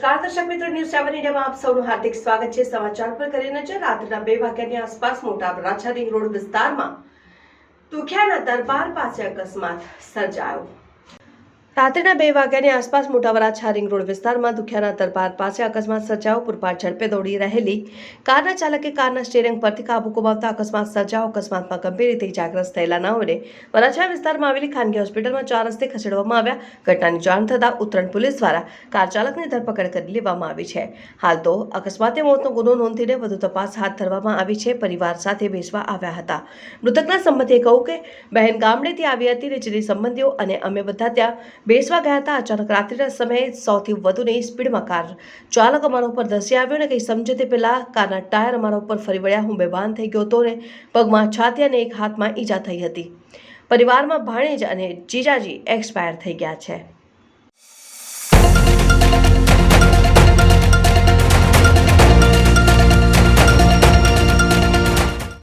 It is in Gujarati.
દર્શક મિત્રો ન્યૂઝ સેવન ઇન્ડિયામાં આપ સૌનું હાર્દિક સ્વાગત છે. સમાચાર પર કરી નજર. રાત્રિના બે વાગ્યાની આસપાસ મોટા વરાછા રિંગ રોડ વિસ્તારમાં તુખ્યાના દરબાર પાસે અકસ્માત સર્જાયો. રાત્રિના બે વાગ્યાની આસપાસ મોટા વરાછા રોડ વિસ્તારમાં દુખિયાના દરબાર પાસે અકસ્માત સજાઓ પૂરપાટ ઝડપે દોડી રહેલી કારના ચાલકે કારના સ્ટેરિંગ પરથી કાબુ ગુમાવતા અકસ્માત સજાઓ અકસ્માતમાં ગંભીર રીતે ઇજાગ્રસ્ત થયેલા નાઓને વરાછા વિસ્તારમાં આવેલી ખાનગી હોસ્પિટલમાં ચાર રસ્તે ખસેડવામાં આવ્યા. ઘટનાની જાણ થતાં ઉત્તરાયણ પોલીસ દ્વારા કાર ચાલકની ધરપકડ કરી લેવામાં આવી છે. હાલ તો અકસ્માતે મોતનો ગુનો નોંધીને વધુ તપાસ હાથ ધરવામાં આવી છે. પરિવાર સાથે બેસવા આવ્યા હતા. મૃતકના સંબંધીએ કહ્યું કે બહેન ગામડેથી આવી હતી ને સંબંધીઓ અને અમે બધા ત્યાં બેસવા ગયા હતા. અચાનક રાત્રિના સમયે સૌથી વધુની સ્પીડમાં કાર ચાલક અમારા ઉપર ધસી આવ્યો ને કંઈ સમજે તે પહેલાં કારના ટાયર અમારા ઉપર ફરી વળ્યા. હું બેભાન થઈ ગયો હતો ને પગમાં છાતી અને એક હાથમાં ઈજા થઈ હતી. પરિવારમાં ભાણેજ અને જીજાજી એક્સપાયર થઈ ગયા છે.